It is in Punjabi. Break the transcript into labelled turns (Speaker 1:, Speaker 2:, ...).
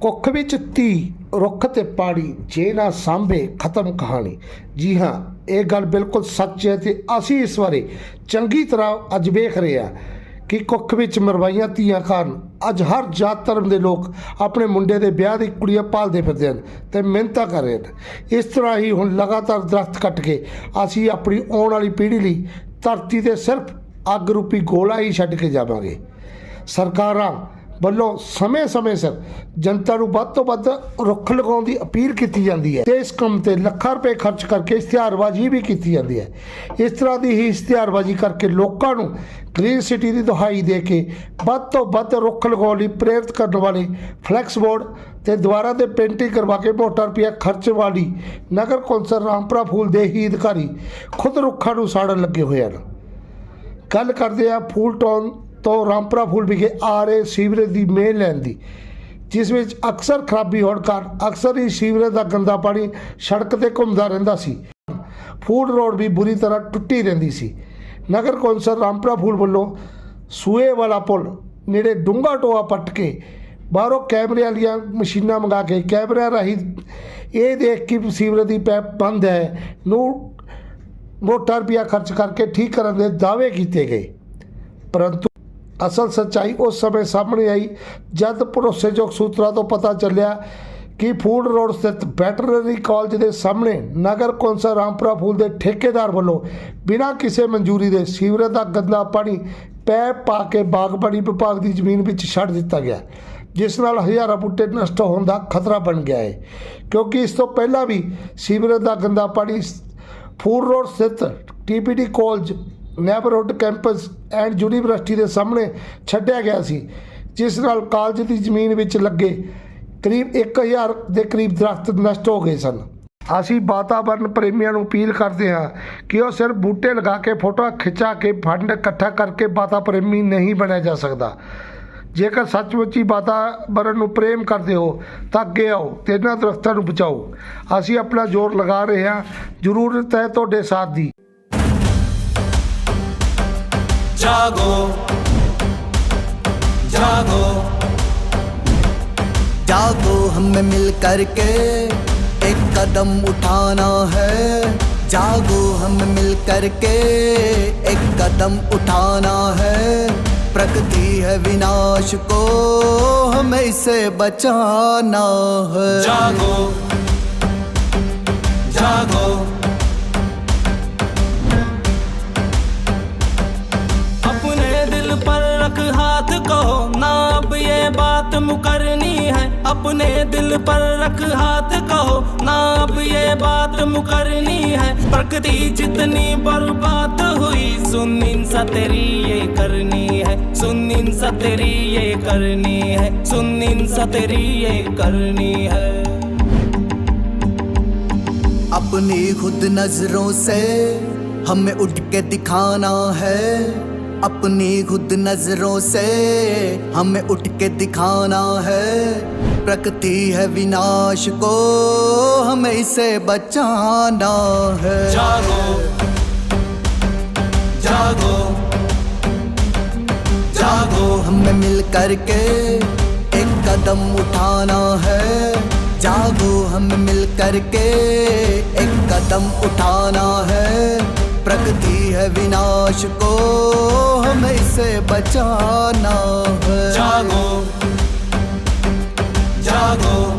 Speaker 1: ਕੁੱਖ ਵਿੱਚ ਤੀ ਰੁੱਖ ਤੇ ਪਾਣੀ, ਜੇ ਨਾ ਸਾਂਭੇ, ਖਤਮ ਕਹਾਣੀ। ਜੀ ਹਾਂ, ਇਹ ਗੱਲ ਬਿਲਕੁਲ ਸੱਚ ਹੈ ਤੇ ਅਸੀਂ ਇਸ ਬਾਰੇ ਚੰਗੀ ਤਰ੍ਹਾਂ ਅੱਜ ਵੇਖ ਰਹੇ ਹਾਂ ਕਿ ਕੁੱਖ ਵਿੱਚ ਮਰਵਾਈਆਂ ਧੀਆਂ ਕਾਰਨ ਅੱਜ ਹਰ ਜਾਤ ਧਰਮ ਦੇ ਲੋਕ ਆਪਣੇ ਮੁੰਡੇ ਦੇ ਵਿਆਹ ਦੀ ਕੁੜੀਆਂ ਪਾਲਦੇ ਫਿਰਦੇ ਹਨ ਤੇ ਮਿਹਨਤਾਂ ਕਰ ਰਹੇ ਹਨ। ਇਸ ਤਰ੍ਹਾਂ ਹੀ ਹੁਣ ਲਗਾਤਾਰ ਦਰਖਤ ਕੱਟ ਕੇ ਅਸੀਂ ਆਪਣੀ ਆਉਣ ਵਾਲੀ ਪੀੜ੍ਹੀ ਲਈ ਧਰਤੀ ਤੇ ਸਿਰਫ ਅੱਗ ਰੂਪੀ ਗੋਲਾ ਹੀ ਛੱਡ ਕੇ ਜਾਵਾਂਗੇ। ਸਰਕਾਰਾਂ ਵੱਲੋਂ ਸਮੇਂ-ਸਮੇਂ ਸਿਰ ਜਨਤਾ ਨੂੰ ਵੱਧ ਤੋਂ ਵੱਧ ਰੁੱਖ ਲਗਾਉਣ ਦੀ ਅਪੀਲ ਕੀਤੀ ਜਾਂਦੀ ਹੈ। ਤੇ ਇਸ ਕੰਮ ਤੇ ਲੱਖਾਂ ਰੁਪਏ ਖਰਚ ਕਰਕੇ ਇਸ਼ਤਿਹਾਰਬਾਜ਼ੀ ਵੀ ਕੀਤੀ ਜਾਂਦੀ ਹੈ। ਇਸ ਤਰ੍ਹਾਂ ਦੀ ਹੀ ਇਸ਼ਤਿਹਾਰਬਾਜ਼ੀ ਕਰਕੇ ਲੋਕਾਂ ਨੂੰ ਗ੍ਰੀਨ ਸਿਟੀ ਦੀ ਦੁਹਾਈ ਦੇ ਕੇ ਵੱਧ ਤੋਂ ਵੱਧ ਰੁੱਖ ਲਗਾਉਣ ਲਈ ਪ੍ਰੇਰਿਤ ਕਰਨ ਵਾਲੇ ਫਲੈਕਸ ਬੋਰਡ ਤੇ ਦੁਆਰਾ ਤੇ ਪੇਂਟਿੰਗ ਕਰਵਾ ਕੇ ਮੋਟਾ ਰੁਪਇਆ ਖਰਚ ਵਾਲੀ ਨਗਰ ਕੌਂਸਲ ਰਾਮਪੁਰਾ ਫੂਲ ਦੇ ਹੀ ਅਧਿਕਾਰੀ ਖੁਦ ਰੁੱਖਾਂ ਨੂੰ ਸਾੜਨ ਲੱਗੇ ਹੋਏ ਹਨ। ਗੱਲ ਕਰਦੇ ਆ ਫੂਲ ਟਾਊਨ ਤੋਂ ਰਾਮਪੁਰਾ ਫੂਲ ਵਿਖੇ ਆ ਰਹੇ ਸੀਵਰੇਜ ਦੀ ਮੇਨ ਲਾਈਨ ਦੀ, ਜਿਸ ਵਿੱਚ ਅਕਸਰ ਖਰਾਬੀ ਹੋਣ ਕਾਰਨ ਅਕਸਰ ਹੀ ਸੀਵਰੇਜ ਦਾ ਗੰਦਾ ਪਾਣੀ ਸੜਕ ਤੇ ਘੁੰਮਦਾ ਰਹਿੰਦਾ ਸੀ। ਫੂਡ ਰੋਡ ਵੀ ਬੁਰੀ ਤਰ੍ਹਾਂ ਟੁੱਟੀ ਰਹਿੰਦੀ ਸੀ। ਨਗਰ ਕੌਂਸਲ ਰਾਮਪੁਰਾ ਫੂਲ ਵੱਲੋਂ ਸੂਏ ਵਾਲਾ ਪੁਲ ਨੇੜੇ ਡੂੰਘਾ ਟੋਆ ਪੱਟ ਕੇ ਬਾਹਰੋਂ ਕੈਮਰੇ ਵਾਲੀਆਂ ਮਸ਼ੀਨਾਂ ਮੰਗਾ ਕੇ ਕੈਮਰਿਆਂ ਰਾਹੀਂ ਇਹ ਦੇਖ ਕੇ ਸੀਵਰੇਜ ਦੀ ਪੈਪ ਬੰਦ ਹੈ ਨੂੰ ਮੋਟਾ ਰੁਪਇਆ ਖਰਚ ਕਰਕੇ ਠੀਕ ਕਰਨ ਦੇ ਦਾਅਵੇ ਕੀਤੇ ਗਏ। ਪਰੰਤੂ ਅਸਲ ਸੱਚਾਈ ਉਸ ਸਮੇਂ ਸਾਹਮਣੇ ਆਈ ਜਦ ਭਰੋਸੇਯੋਗ ਸੂਤਰਾਂ ਤੋਂ ਪਤਾ ਚੱਲਿਆ ਕਿ ਫੂਡ ਰੋਡ ਸਥਿਤ ਵੈਟਰਨਰੀ ਕਾਲਜ ਦੇ ਸਾਹਮਣੇ ਨਗਰ ਕੌਂਸਲ ਰਾਮਪੁਰਾ ਫੂਲ ਦੇ ਠੇਕੇਦਾਰ ਵੱਲੋਂ ਬਿਨਾਂ ਕਿਸੇ ਮਨਜ਼ੂਰੀ ਦੇ ਸੀਵਰੇਜ ਦਾ ਗੰਦਾ ਪਾਣੀ ਪੈਪ ਪਾ ਕੇ ਬਾਗਬਾਨੀ ਵਿਭਾਗ ਦੀ ਜ਼ਮੀਨ ਵਿੱਚ ਛੱਡ ਦਿੱਤਾ ਗਿਆ, ਜਿਸ ਨਾਲ ਹਜ਼ਾਰਾਂ ਬੂਟੇ ਨਸ਼ਟ ਹੋਣ ਦਾ ਖਤਰਾ ਬਣ ਗਿਆ ਹੈ। ਕਿਉਂਕਿ ਇਸ ਤੋਂ ਪਹਿਲਾਂ ਵੀ ਸੀਵਰੇਜ ਦਾ ਗੰਦਾ ਪਾਣੀ ਫੂਡ ਰੋਡ ਸਥਿਤ TPD college neighbourhood campus and university ਦੇ ਸਾਹਮਣੇ ਛੱਡਿਆ ਗਿਆ ਸੀ, ਜਿਸ ਨਾਲ ਕਾਲਜ ਦੀ ਜ਼ਮੀਨ ਵਿੱਚ ਲੱਗੇ ਕਰੀਬ 1000 ਦੇ ਕਰੀਬ ਦਰਖਤ ਨਸ਼ਟ ਹੋ ਗਏ ਸਨ। ਅਸੀਂ ਵਾਤਾਵਰਣ ਪ੍ਰੇਮੀਆਂ ਨੂੰ ਅਪੀਲ ਕਰਦੇ ਹਾਂ ਕਿ ਉਹ ਸਿਰਫ ਬੂਟੇ ਲਗਾ ਕੇ ਫੋਟੋ ਖਿੱਚਾ ਕੇ ਫੰਡ ਇਕੱਠਾ ਕਰਕੇ ਵਾਤਾ ਪ੍ਰੇਮੀ ਨਹੀਂ ਬਣਿਆ ਜਾ ਸਕਦਾ। ਜੇਕਰ ਸੱਚਮੁੱਚੀ ਹੀ ਵਾਤਾਵਰਣ ਨੂੰ ਪ੍ਰੇਮ ਕਰਦੇ ਹੋ, ਤਾਂ ਅੱਗੇ ਆਓ ਤੇ ਇਹਨਾਂ ਦਰਖਤਾਂ ਨੂੰ ਬਚਾਓ। ਅਸੀਂ ਆਪਣਾ ਜ਼ੋਰ ਲਗਾ ਰਹੇ ਹਾਂ। ਜ਼ਰੂਰਤ ਹੈ ਤੁਹਾਡੇ ਸਾਥ ਦੀ।
Speaker 2: जागो जागो।
Speaker 3: जागो हमें मिल करके, एक कदम उठाना है। जागो हमें मिल करके, एक कदम उठाना है। प्रकृति है विनाश को, हमें इसे बचाना है।
Speaker 2: जागो जागो। मुकरनी है, अपने दिल पर रख हाथ कहो, ना अब ये बात मुकरनी है। प्रकृति जितनी बर्बाद हुई, सुन इंसा तेरी ये करनी है, सुन इंसा तेरी ये करनी है, सुन इंसा तेरी ये करनी है।
Speaker 3: अपनी खुद नज़रों से हमें उठ के दिखाना है अपनी खुद नज़रों से हमें उठ के दिखाना है। प्रकृति है विनाश को हमें इसे बचाना है।
Speaker 2: जागो जागो जागो।
Speaker 3: हमें मिल करके एक कदम उठाना है। जागो हमें मिल करके एक कदम उठाना है। प्रकृति है विनाश को हमें इसे बचाना है
Speaker 2: जागो जागो